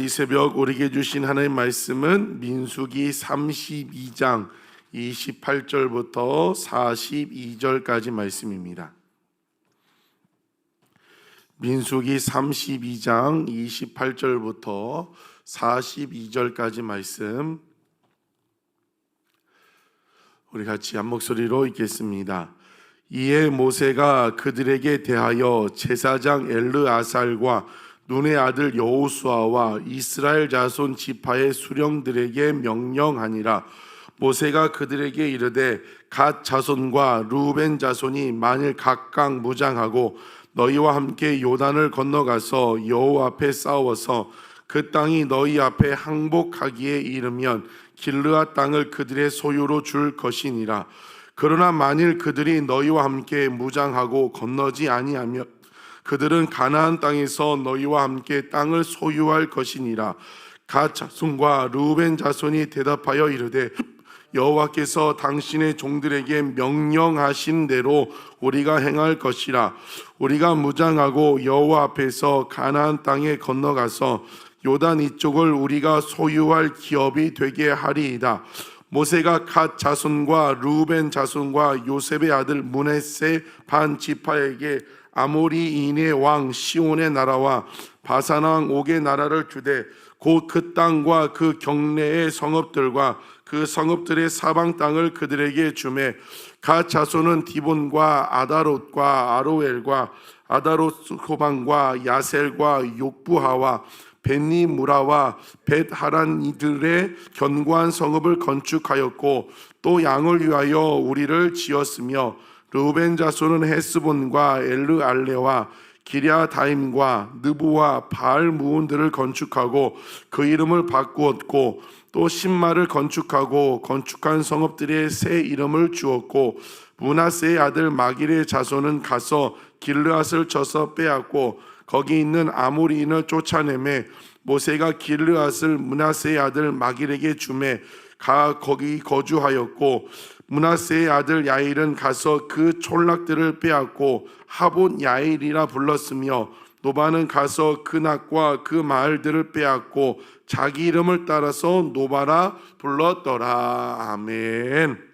이 새벽 우리에게 주신 하나님의 말씀은 민수기 32장 28절부터 42절까지 말씀입니다. 민수기 32장 28절부터 42절까지 말씀 우리 같이 한 목소리로 읽겠습니다. 이에 모세가 그들에게 대하여 제사장 엘르아살과 눈의 아들 여호수아와 이스라엘 자손 지파의 수령들에게 명령하니라. 모세가 그들에게 이르되 갓 자손과 루벤 자손이 만일 각각 무장하고 너희와 함께 요단을 건너가서 여호와 앞에 싸워서 그 땅이 너희 앞에 항복하기에 이르면 길르앗 땅을 그들의 소유로 줄 것이니라. 그러나 만일 그들이 너희와 함께 무장하고 건너지 아니하며 그들은 가나안 땅에서 너희와 함께 땅을 소유할 것이니라. 갓 자손과 루벤 자손이 대답하여 이르되 여호와께서 당신의 종들에게 명령하신 대로 우리가 행할 것이라. 우리가 무장하고 여호와 앞에서 가나안 땅에 건너가서 요단 이쪽을 우리가 소유할 기업이 되게 하리이다. 모세가 갓 자손과 루벤 자손과 요셉의 아들 문에세 반 지파에게 아모리인의 왕 시온의 나라와 바산 왕 옥의 나라를 주되 곧 그 땅과 그 경내의 성읍들과 그 성읍들의 사방 땅을 그들에게 주매 갓 자손은 디본과 아다롯과 아로엘과 아다롯 호방과 야셀과 욕부하와 벤니 무라와 벳하란 이들의 견고한 성읍을 건축하였고 또 양을 위하여 우리를 지었으며 르벤 자손은 헤스본과 엘르 알레와 기랴다임과 느부와 바알 무온들을 건축하고 그 이름을 바꾸었고 또 신마를 건축하고 건축한 성읍들의 새 이름을 주었고 문하세의 아들 마길의 자손은 가서 길르앗을 쳐서 빼앗고 거기 있는 아모리인을 쫓아내매 모세가 길르앗을 문하세의 아들 마길에게 주매 가 거기 거주하였고 문하세의 아들 야일은 가서 그 촌락들을 빼앗고 하본 야일이라 불렀으며 노바는 가서 그 낙과 그 마을들을 빼앗고 자기 이름을 따라서 노바라 불렀더라 아멘.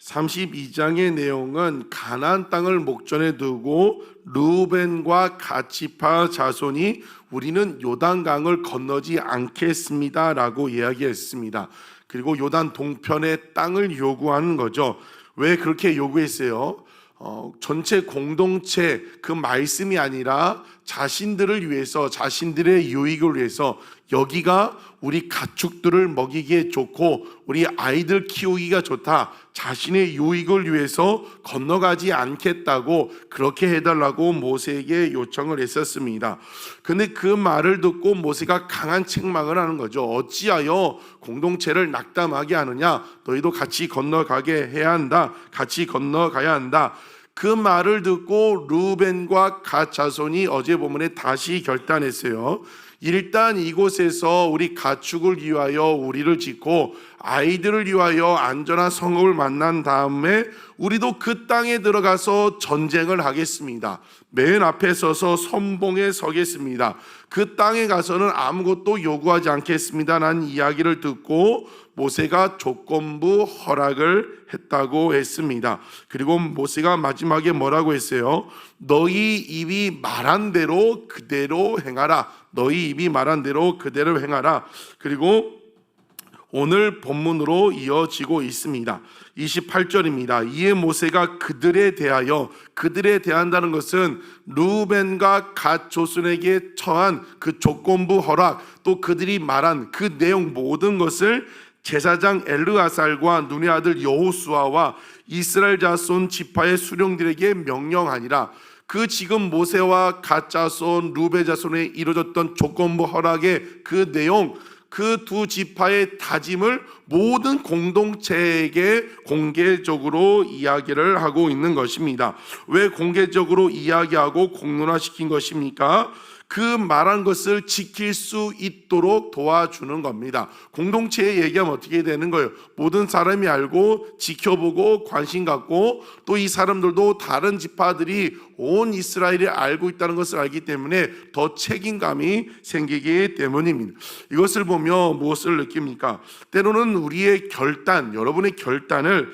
32장의 내용은 가나안 땅을 목전에 두고 루벤과 가치파 자손이 우리는 요단강을 건너지 않겠습니다라고 이야기했습니다. 그리고 요단 동편의 땅을 요구하는 거죠. 왜 그렇게 요구했어요? 어, 전체 공동체 그 말씀이 아니라 자신들을 위해서 자신들의 유익을 위해서 여기가 우리 가축들을 먹이기에 좋고 우리 아이들 키우기가 좋다. 자신의 유익을 위해서 건너가지 않겠다고 그렇게 해달라고 모세에게 요청을 했었습니다. 근데 그 말을 듣고 모세가 강한 책망을 하는 거죠. 어찌하여 공동체를 낙담하게 하느냐? 너희도 같이 건너가게 해야 한다. 같이 건너가야 한다. 그 말을 듣고 루벤과 갓 자손이 어제 본문에 다시 결단했어요. 일단 이곳에서 우리 가축을 위하여 우리를 짓고 아이들을 위하여 안전한 성읍을 만난 다음에 우리도 그 땅에 들어가서 전쟁을 하겠습니다. 맨 앞에 서서 선봉에 서겠습니다. 그 땅에 가서는 아무것도 요구하지 않겠습니다라는 이야기를 듣고 모세가 조건부 허락을 했다고 했습니다. 그리고 모세가 마지막에 뭐라고 했어요? 너희 입이 말한 대로 그대로 행하라. 너희 입이 말한 대로 그대로 행하라. 그리고 오늘 본문으로 이어지고 있습니다. 28절입니다. 이에 모세가 그들에 대하여 그들에 대한다는 것은 루벤과 갓 조순에게 처한 그 조건부 허락 또 그들이 말한 그 내용 모든 것을 제사장 엘르아살과 눈의 아들 여호수아와 이스라엘 자손 지파의 수령들에게 명령하니라. 그 지금 모세와 가짜손 루베 자손에 이루어졌던 조건부 허락의 그 내용 그 두 지파의 다짐을 모든 공동체에게 공개적으로 이야기를 하고 있는 것입니다. 왜 공개적으로 이야기하고 공론화시킨 것입니까? 그 말한 것을 지킬 수 있도록 도와주는 겁니다. 공동체에 얘기하면 어떻게 되는 거예요? 모든 사람이 알고 지켜보고 관심 갖고 또 이 사람들도 다른 지파들이 온 이스라엘이 알고 있다는 것을 알기 때문에 더 책임감이 생기기 때문입니다. 이것을 보며 무엇을 느낍니까? 때로는 우리의 결단, 여러분의 결단을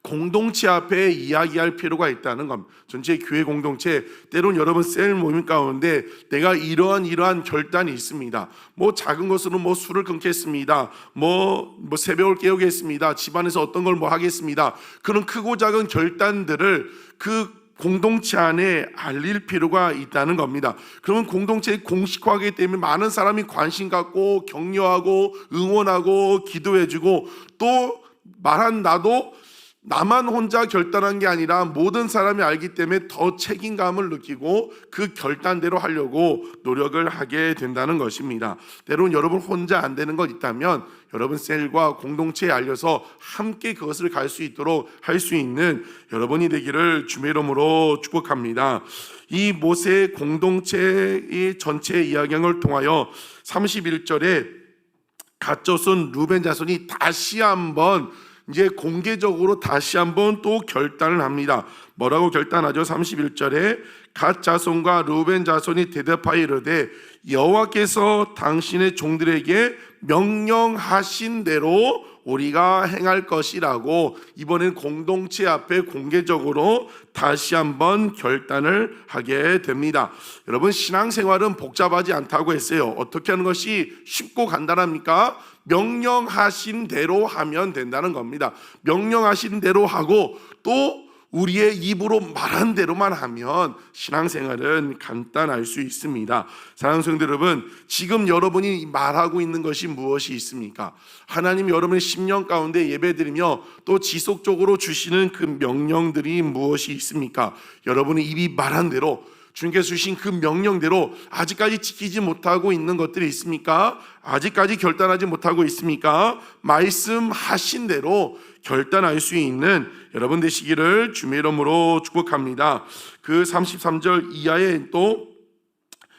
공동체 앞에 이야기할 필요가 있다는 겁니다. 전체 교회 공동체 때로는 여러분 셀 모임 가운데 내가 이러한 이러한 결단이 있습니다. 뭐 작은 것으로 뭐 술을 끊겠습니다. 뭐, 뭐 새벽을 깨우겠습니다. 집안에서 어떤 걸 뭐 하겠습니다. 그런 크고 작은 결단들을 그 공동체 안에 알릴 필요가 있다는 겁니다. 그러면 공동체에 공식화하기 때문에 많은 사람이 관심 갖고 격려하고 응원하고 기도해주고 또 말한 나도 나만 혼자 결단한 게 아니라 모든 사람이 알기 때문에 더 책임감을 느끼고 그 결단대로 하려고 노력을 하게 된다는 것입니다. 때로는 여러분 혼자 안 되는 것 있다면 여러분 셀과 공동체에 알려서 함께 그것을 갈 수 있도록 할 수 있는 여러분이 되기를 주의 이름으로 축복합니다. 이 모세 공동체의 전체 이야기를 통하여 31절에 가짜손 루벤 자손이 다시 한번 이제 공개적으로 다시 한번 또 결단을 합니다. 뭐라고 결단하죠? 31절에 갓 자손과 루벤 자손이 대답하여 이르되 여호와께서 당신의 종들에게 명령하신 대로 우리가 행할 것이라고 이번엔 공동체 앞에 공개적으로 다시 한번 결단을 하게 됩니다. 여러분 신앙생활은 복잡하지 않다고 했어요. 어떻게 하는 것이 쉽고 간단합니까? 명령하신 대로 하면 된다는 겁니다. 명령하신 대로 하고 또 우리의 입으로 말한 대로만 하면 신앙생활은 간단할 수 있습니다. 사랑하는 성도 여러분, 지금 여러분이 말하고 있는 것이 무엇이 있습니까? 하나님 여러분의 10년 가운데 예배드리며 또 지속적으로 주시는 그 명령들이 무엇이 있습니까? 여러분의 입이 말한 대로 주님께서 주신 그 명령대로 아직까지 지키지 못하고 있는 것들이 있습니까? 아직까지 결단하지 못하고 있습니까? 말씀하신 대로 결단할 수 있는 여러분 되시기를 주의 이름으로 축복합니다. 그 33절 이하에 또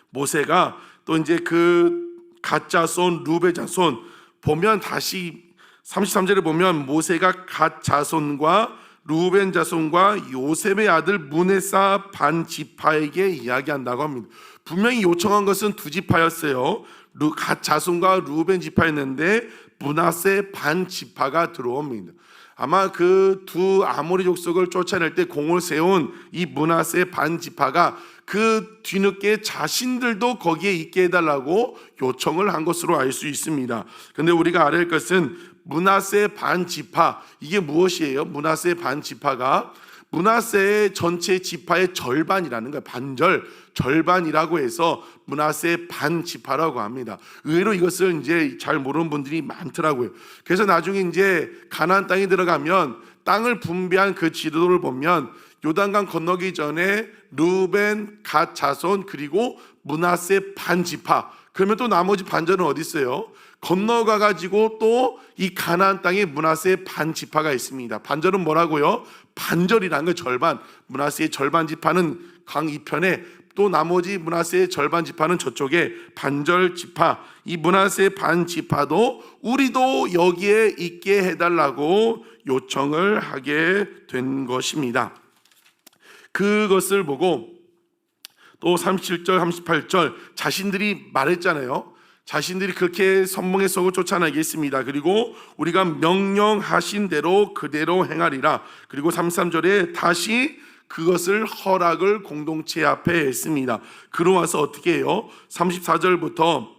모세가 또 이제 그 가짜 손 루베 자손 보면 다시 33절에 보면 모세가 갓 자손과 루벤 자손과 요셉의 아들 문에사 반 지파에게 이야기한다고 합니다. 분명히 요청한 것은 두 지파였어요. 루, 갓 자손과 루벤 지파였는데 문하세 반 지파가 들어옵니다. 아마 그 두 아모리 족속을 쫓아낼 때 공을 세운 이 문하세 반 지파가 그 뒤늦게 자신들도 거기에 있게 해달라고 요청을 한 것으로 알 수 있습니다. 근데 우리가 할 것은 문하세 반 지파 이게 무엇이에요? 문하세 반 지파가 문하세의 전체 지파의 절반이라는 거예요. 반절, 절반이라고 해서 문하세 반 지파라고 합니다. 의외로 이것을 이제 잘 모르는 분들이 많더라고요. 그래서 나중에 이제 가나안 땅에 들어가면 땅을 분배한 그 지도를 보면 요단강 건너기 전에 루벤, 갓 자손 그리고 문하세 반 지파. 그러면 또 나머지 반절은 어디 있어요? 건너가 가지고 또 이 가나안 땅에 문하세 반 지파가 있습니다. 반절은 뭐라고요? 반절이라는 거 절반. 문하세의 절반 지파는 강 이편에 또 나머지 문하세의 절반 지파는 저쪽에 반절 지파. 이 문하세 반 지파도 우리도 여기에 있게 해달라고 요청을 하게 된 것입니다. 그것을 보고 또 37절, 38절 자신들이 말했잖아요. 자신들이 그렇게 선봉의 속을 쫓아내겠습니다. 그리고 우리가 명령하신 대로 그대로 행하리라. 그리고 33절에 다시 그것을 허락을 공동체 앞에 했습니다. 그러와서 어떻게 해요? 34절부터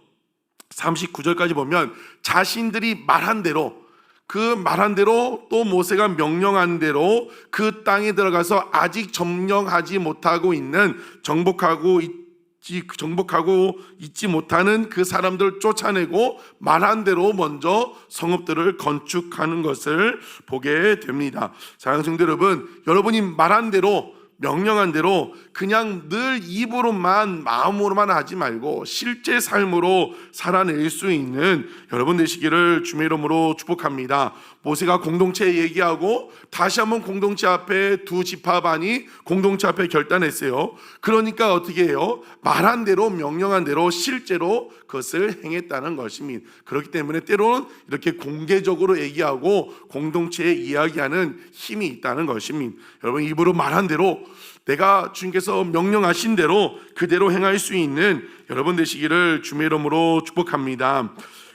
39절까지 보면 자신들이 말한 대로 그 말한 대로 또 모세가 명령한 대로 그 땅에 들어가서 아직 점령하지 못하고 있는 정복하고 있지 정복하고 있지 못하는 그 사람들 쫓아내고 말한 대로 먼저 성읍들을 건축하는 것을 보게 됩니다. 사랑하는 여러분, 여러분이 말한 대로 명령한 대로 그냥 늘 입으로만 마음으로만 하지 말고 실제 삶으로 살아낼 수 있는 여러분 되시기를 주의 이름으로 축복합니다. 모세가 공동체 얘기하고 다시 한번 공동체 앞에 두 지파반이 공동체 앞에 결단했어요. 그러니까 어떻게 해요? 말한 대로 명령한 대로 실제로 그것을 행했다는 것입니다. 그렇기 때문에 때로는 이렇게 공개적으로 얘기하고 공동체에 이야기하는 힘이 있다는 것입니다. 여러분 입으로 말한 대로 내가 주님께서 명령하신 대로 그대로 행할 수 있는 여러분 되시기를 주의 이름으로 축복합니다.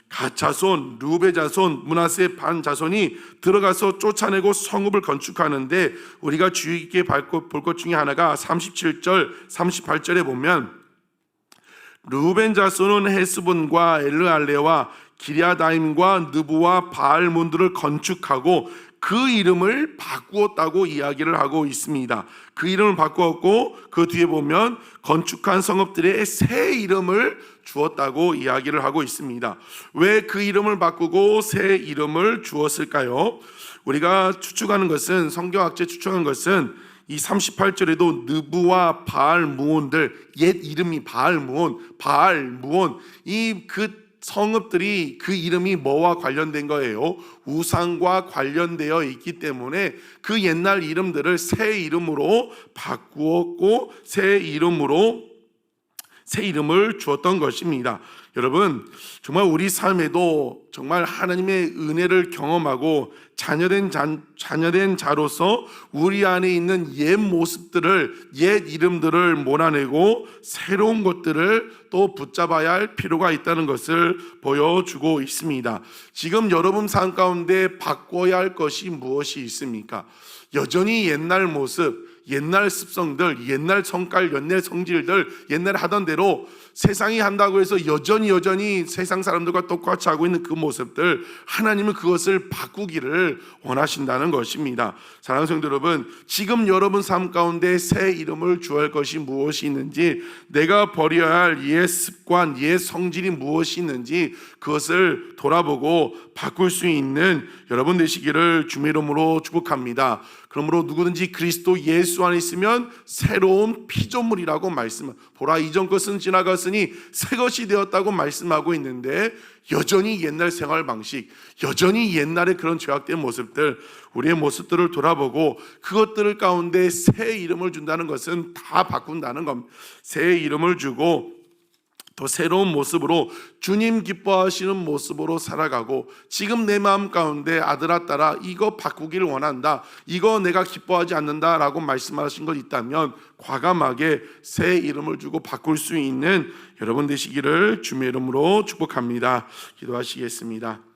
가자손, 루베 자손, 문하세 반 자손이 들어가서 쫓아내고 성읍을 건축하는데 우리가 주의 깊게 볼 것 중에 하나가 37절, 38절에 보면 루벤 자손은 헤스본과 엘르알레와 기리아다임과 느부와 바알몬들을 건축하고 그 이름을 바꾸었다고 이야기를 하고 있습니다. 그 이름을 바꾸었고 그 뒤에 보면 건축한 성읍들의 새 이름을 주었다고 이야기를 하고 있습니다. 왜 그 이름을 바꾸고 새 이름을 주었을까요? 우리가 추측하는 것은 성경학자 추측하는 것은 이 38절에도 느부와 바알 무온들 옛 이름이 바알 무온, 바알 무온 이그 성읍들이 그 이름이 뭐와 관련된 거예요? 우상과 관련되어 있기 때문에 그 옛날 이름들을 새 이름으로 바꾸었고 새 이름으로 새 이름을 주었던 것입니다. 여러분, 정말 우리 삶에도 정말 하나님의 은혜를 경험하고 자녀된 자, 자녀된 자로서 우리 안에 있는 옛 모습들을 옛 이름들을 몰아내고 새로운 것들을 또 붙잡아야 할 필요가 있다는 것을 보여주고 있습니다. 지금 여러분 삶 가운데 바꿔야 할 것이 무엇이 있습니까? 여전히 옛날 모습, 옛날 습성들, 옛날 성깔, 옛날 성질들, 옛날에 하던 대로 세상이 한다고 해서 여전히 여전히 세상 사람들과 똑같이 하고 있는 그 모습들 하나님은 그것을 바꾸기를 원하신다는 것입니다. 사랑하는 성도 여러분, 지금 여러분 삶 가운데 새 이름을 주할 것이 무엇이 있는지 내가 버려야 할 옛 습관, 옛 성질이 무엇이 있는지 그것을 돌아보고 바꿀 수 있는 여러분 되시기를 주의 이름으로 축복합니다. 그러므로 누구든지 그리스도 예수 안에 있으면 새로운 피조물이라고 말씀. 보라 이전 것은 지나갔으니 새 것이 되었다고 말씀하고 있는데 여전히 옛날 생활 방식, 여전히 옛날의 그런 죄악된 모습들, 우리의 모습들을 돌아보고 그것들을 가운데 새 이름을 준다는 것은 다 바꾼다는 겁니다. 새 이름을 주고 더 새로운 모습으로 주님 기뻐하시는 모습으로 살아가고 지금 내 마음 가운데 아들아 딸아 이거 바꾸기를 원한다. 이거 내가 기뻐하지 않는다라고 말씀하신 것 있다면 과감하게 새 이름을 주고 바꿀 수 있는 여러분 되시기를 주의 이름으로 축복합니다. 기도하시겠습니다.